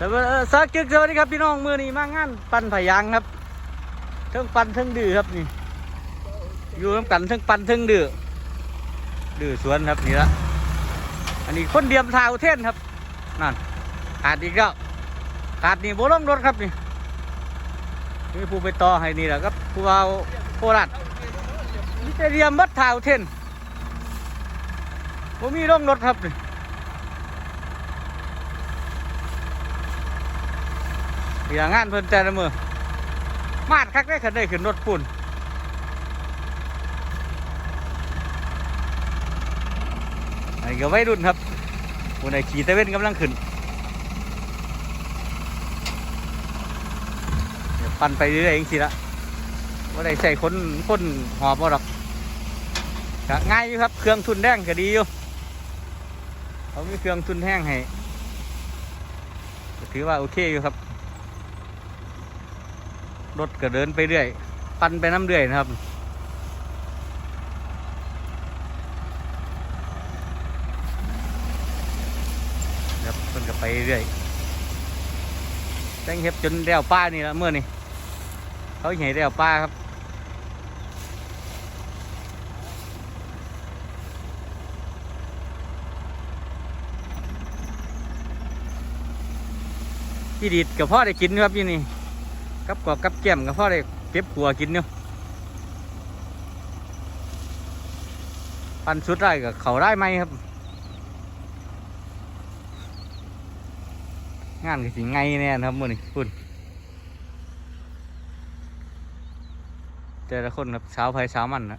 แต่สักจึกสวัสดีครับพี่น้องมือนี้มางานปั่นผายางครับเทิงปั่นเทิงดื้อครับนี่ อยู่น้ำกันเทิงปั่นเทิงดื้อดื้อสวนครับนี่ละอันนี้คนเดียมทาวเทนครับนั่นขาดอีกแล้วขาดนี่โบลงรถครับนี่นี่ผู้ไปต่อให้นี่แหละครับผู้เอาโคราชนี่จะเดียมบัดทาวเทนผมมีร่องรถครับนี่ อย่างงานเพิ่นแต่ละมือมาดคักได้ขันได้ขึ้นรถปุ่นไอ้ก็ไว้รุ่นครับคนไหนขี่ตะเว้นกำลังขึ้นปั่นไปเรื่อยๆเองสิละว่าได้ใส่คนคนหอบบ่หรอกก็ง่ายอยู่ครับ เครื่องทุนแดงก็ดีอยู่เขามีเครื่องทุนแห้งให้ถือว่าโอเคอยู่ครับ รถก็เดินไปเรื่อย ปั่นไปน้ำเรื่อยนะครับ ครับมันก็ไปเรื่อยแจ้งเห็บจนแล้วป้านี่ละเมื่อนี่เขาใหญ่แล้วป้าครับพี่ดีดกับพ่อได้กินครับยู่นี่ กับกอกกับแก้มกับพ่อได้เก็บขัวกินเนาะปันสุดได้กับเขาได้ไหมครับ งานก็สิไงแน่นะครับมือนี้คุณแต่ละคนครับสาวไผ่สาวมันนะ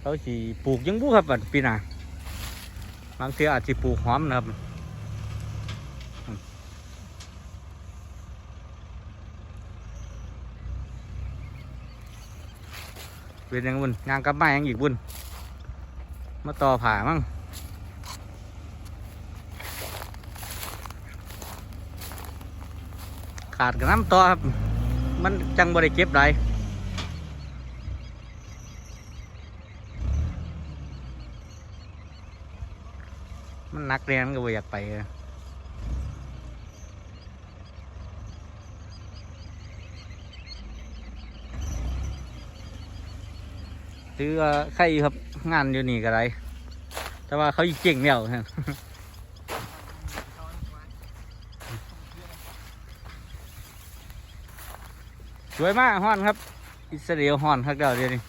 เขาสิปลูกยังบุครับบัดปีหน้าบางทีอาจจะปลูกหอมนะครับ เป็นยังบุญงานกับไม้ยังอีกบุญมาต่อผ่ามั่งขาดกับน้ำต่อครับ มันจังบริเก็บไรมันนักเรียนก็บ่อยากไปเลย ถือว่าใครครับงานอยู่นี่ก็ไรแต่ว่าเขาเก่งแล้วสวยมากฮอนครับ อิสราเอลฮอนครับเดี๋ยวเดี๋ยวนี้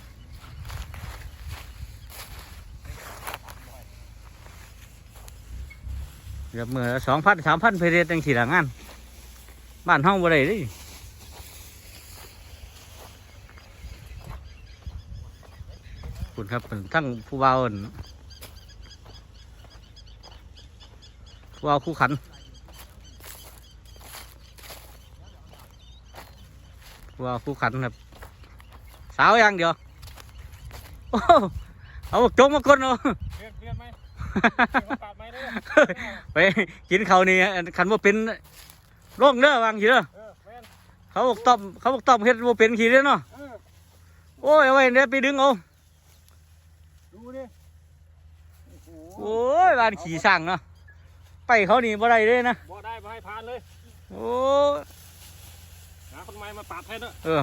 เดี๋ยวมือสองพันสามพันเพเรตังสี่หลังงาน บ้านห้องบ่ได้ดิ คุณครับเป็นทั้งผู้บ่าวอั่นผู้บ่าวคู่ขันว่าคู่ขันครับสาวอย่างเดียวโอ้เอาบอกจงมาคนเอาเปลี่ยนเปลี่ยนไหมเปลี่ยนมาปรับไหมเด้อไปกินเขาวนี่ขันว่าเป็นโร่องเด้อวางขี้เด้อเออแม่นเขาบอกต้อมเขาบอกต้อมเฮ็ดว่าเป็นขี้เด้อเนาะเออโอ้ยเอาไว้เดี๋ยวไปดึงเอา ดูดิโอ้โหโอ้ยบ้านขี่สร้างเนาะไปเขานี่บ่ได้เลยนะบ่ได้มาให้ผ่านเลยโอ้ยหาคนใหม่มาปราบแทนเด้อเออ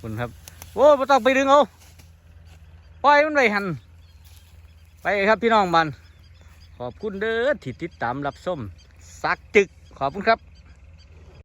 คุณครับโอ้ยบ่ต้องไปดึงเอาปล่อยมันไปหันไปครับพี่น้องบ้านขอบคุณเด้อที่ติดตามรับส้มสักจึกขอบคุณครับ